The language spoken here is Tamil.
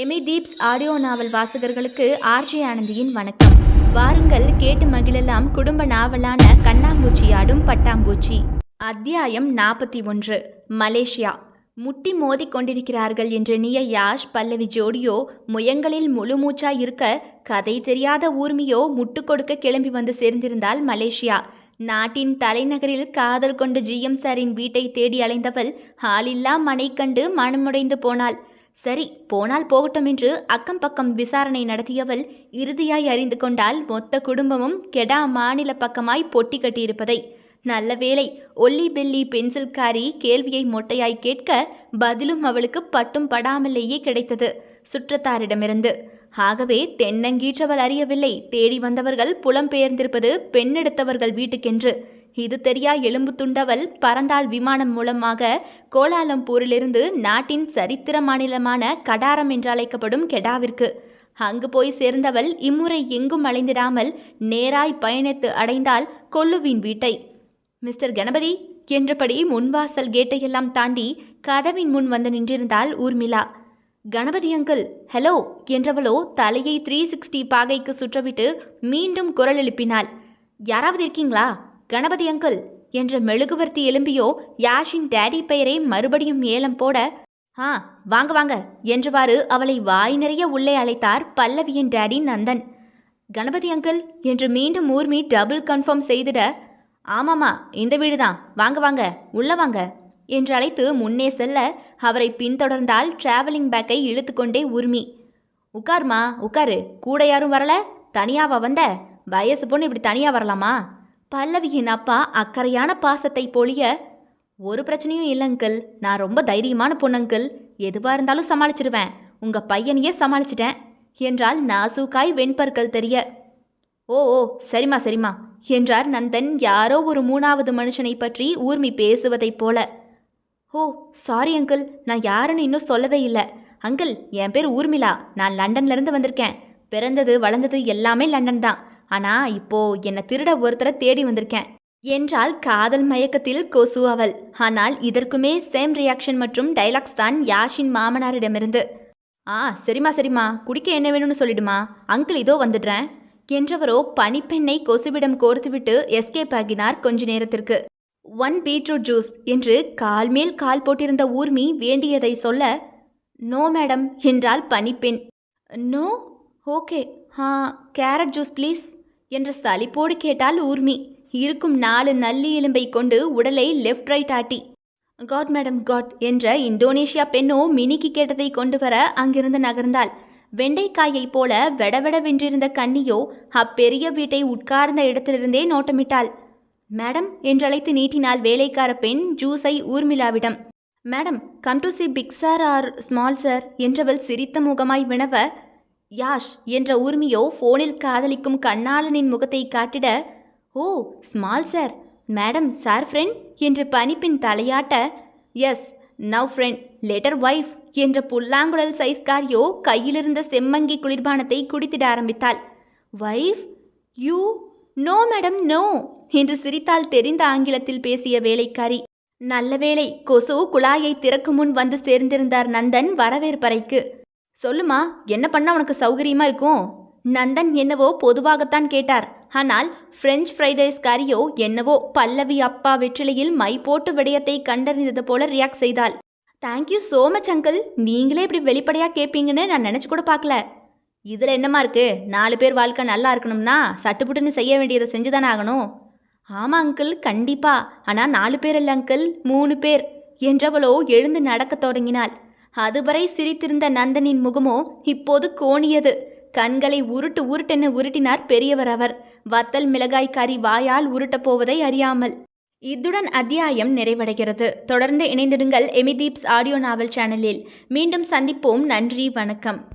எமி தீப்ஸ் ஆடியோ நாவல் வாசகர்களுக்கு ஆர்ஜி ஆனந்தியின் வணக்கம். வாருங்கள் கேட்டு மகிழலாம் குடும்ப நாவலான கண்ணாம்பூச்சி ஆடும் பட்டாம்பூச்சி. அத்தியாயம் நாற்பத்தி ஒன்று. மலேசியா. முட்டி மோதி கொண்டிருக்கிறார்கள் என்று நீய யாஷ் பல்லவி ஜோடியோ முயங்களில் முழு மூச்சா இருக்க கதை தெரியாத ஊர்மியோ முட்டு கொடுக்க கிளம்பி வந்து சேர்ந்திருந்தால் மலேசியா. நாட்டின் தலைநகரில் காதல் கொண்ட ஜிஎம் சாரின் வீட்டை தேடி அலைந்தவள் ஆளில்லா மனை கண்டு மனமுடைந்து போனாள். சரி போனால் போகட்டும் என்று அக்கம் பக்கம் விசாரணை நடத்தியவள் இறுதியாய் அறிந்து கொண்டால் மொத்த குடும்பமும் கெடா மாநில பக்கமாய் பொட்டி கட்டியிருப்பதை. நல்ல வேளை ஒல்லி பெல்லி பென்சில்காரி கேள்வியை மொட்டையாய் கேட்க பதிலும் அவளுக்கு பட்டும் படாமலேயே கிடைத்தது சுற்றத்தாரிடமிருந்து. ஆகவே தென்னங்கீற்றவள் அறியவில்லை. தேடி வந்தவர்கள் புலம்பெயர்ந்திருப்பது பெண்ணெடுத்தவர்கள் வீட்டுக்கென்று. இது தெரியா எலும்பு துண்டவள் பறந்தாள் விமானம் மூலமாக கோலாலம்பூரிலிருந்து நாட்டின் சரித்திர மாநிலமான கடாரம் என்றழைக்கப்படும் கெடாவிற்கு. அங்கு போய் சேர்ந்தவள் இம்முறை எங்கும் அலைந்திடாமல் நேராய் பயணித்து அடைந்தாள் கொல்லுவின் வீட்டை. மிஸ்டர் கணபதி என்றபடி முன்வாசல் கேட்டையெல்லாம் தாண்டி கதவின் முன் வந்து நின்றிருந்தாள் ஊர்மிளா. கணபதி அங்கிள் ஹலோ என்றவளோ தலையை த்ரீ சிக்ஸ்டி பாகைக்கு சுற்றவிட்டு மீண்டும் குரல் எழுப்பினாள் யாராவது இருக்கீங்களா? கணபதி அங்கிள் என்ற மெழுகுவர்த்தி எலும்பியோ யாஷின் டேடி பெயரை மறுபடியும் ஏலம் போட ஆ வாங்க வாங்க என்றவாறு அவளை வாய் நிறைய உள்ளே அழைத்தார் பல்லவியின் டேடி நந்தன். கணபதி அங்கிள் என்று மீண்டும் ஊர்மி டபுள் கன்ஃபார்ம் செய்திட ஆமாம்மா இந்த வீடு தான் வாங்க வாங்க உள்ள வாங்க என்று அழைத்து முன்னே செல்ல அவரை பின்தொடர்ந்தால் டிராவலிங் பேக்கை இழுத்து கொண்டே உரிமி உட்காருமா உட்காரு. கூட யாரும் வரல? தனியாவா வந்த? வயசு பொண்ணு இப்படி தனியாக வரலாமா? பல்லவியின் அப்பா அக்கறையான பாசத்தை பொழிய ஒரு பிரச்சனையும் இல்லை அங்கிள். நான் ரொம்ப தைரியமான பொண்ணு அங்கிள். எதுவாக இருந்தாலும் சமாளிச்சிடுவேன் உங்கள் பையனையே சமாளிச்சிட்டேன். என்றால் நாசூக்காய் வெண்பற்கள் தெரிய. ஓ ஓ சரிம்மா சரிம்மா என்றார் நந்தன் யாரோ ஒரு மூணாவது மனுஷனை பற்றி ஊர்மி பேசுவதைப் போல. Oh sorry uncle. நான் யாருன்னு இன்னும் சொல்லவே இல்லை. அங்கிள் என் பேர் ஊர்மிளா. நான் லண்டன்லேருந்து வந்திருக்கேன். பிறந்தது வளர்ந்தது எல்லாமே லண்டன் தான். ஆனா இப்போ என்னை திருட ஒருத்தரை தேடி வந்திருக்கேன். என்றால் காதல் மயக்கத்தில் கொசு அவள். ஆனால் இதற்குமே சேம் ரியாக்ஷன் மற்றும் டைலாக்ஸ் தான் யாஷின் மாமனாரிடமிருந்து. ஆ சரிம்மா சரிம்மா. குடிக்க என்ன வேணும்னு சொல்லிடுமா? அங்கிள் இதோ வந்துடுறேன். என்றவரோ பனிப்பெண்ணை கொசுவிடம் கோர்த்துவிட்டு எஸ்கேப் ஆகினார் கொஞ்ச நேரத்திற்கு. ஒன் பீட்ரூட் ஜூஸ் என்று கால் மேல் கால் போட்டிருந்த ஊர்மி வேண்டியதை சொல்ல நோ மேடம் என்றால் பனிப்பெண். No okay ah carrot juice please என்ற சலிப்போடு கேட்டால் ஊர்மி. இருக்கும் நாலு நல்லி எலும்பை கொண்டு உடலை லெஃப்ட் ரைட் ஆட்டி. காட் மேடம் காட் என்ற இந்தோனேஷியா பெண்ணோ மினிக்கு கேட்டதை கொண்டு வர அங்கிருந்து நகர்ந்தாள். வெண்டைக்காயைப் போல வெடவெடவென்றிருந்த கன்னியோ அப்பெரிய வீட்டை உட்கார்ந்த இடத்திலிருந்தே நோட்டமிட்டாள். மேடம் என்றழைத்து நீட்டினாள் வேலைக்கார பெண் ஜூஸை ஊர்மிளாவிடம். Madam come to see big sir or small sir என்றவள் சிரித்த முகமாய் வினவ யாஷ் என்ற ஊர்மியோ ஃபோனில் காதலிக்கும் கண்ணாளனின் முகத்தை காட்டிட ஓ small sir madam sir friend என்று பனிப்பின் தலையாட்ட yes now friend later wife என்ற புல்லாங்குழல் சைஸ்காரியோ கையிலிருந்த செம்மங்கி குளிர்பானத்தை குடித்திட ஆரம்பித்தாள். Wife you know madam no என்று சிரித்தால் தெரிந்த ஆங்கிலத்தில் பேசிய வேலைக்காரி. நல்ல வேலை கொசு குழாயை திறக்கும் முன் வந்து சேர்ந்திருந்தார் நந்தன் வரவேற்பறைக்கு. சொல்லுமா என்ன பண்ணால் உனக்கு சௌகரியமா இருக்கும்? நந்தன் என்னவோ பொதுவாகத்தான் கேட்டார். ஆனால் பிரெஞ்ச் ஃப்ரைட் ரைஸ் காரியோ என்னவோ பல்லவி அப்பா வெற்றிலையில் மை போட்டு விடயத்தை கண்டறிந்தது போல ரியாக்ட் செய்தாள். தேங்க்யூ ஸோ மச் அங்கிள் நீங்களே இப்படி வெளிப்படையாக கேட்பீங்கன்னு நான் நினச்சி கூட பார்க்கல. இதில் என்னமா இருக்கு? நாலு பேர் வாழ்க்கை நல்லா இருக்கணும்னா சட்டுப்புட்டுன்னு செய்ய வேண்டியதை செஞ்சுதானே ஆகணும். ஆமாம் அங்கிள் கண்டிப்பா. ஆனால் நாலு பேர் இல்லை அங்கிள் மூணு பேர் என்றவளோ எழுந்து நடக்கத் தொடங்கினாள். அதுவரை சிரித்திருந்த நந்தனின் முகமோ இப்போது கோணியது. கண்களை உருட்டு உருட்டென உருட்டினார் பெரியவர் அவர். வத்தல் மிளகாய் கறி வாயால் உருட்டப் போவதை அறியாமல். இத்துடன் அத்தியாயம் நிறைவடைகிறது. தொடர்ந்து இணைந்திடுங்கள் எமிதீப்ஸ் ஆடியோ நாவல் சேனலில். மீண்டும் சந்திப்போம். நன்றி வணக்கம்.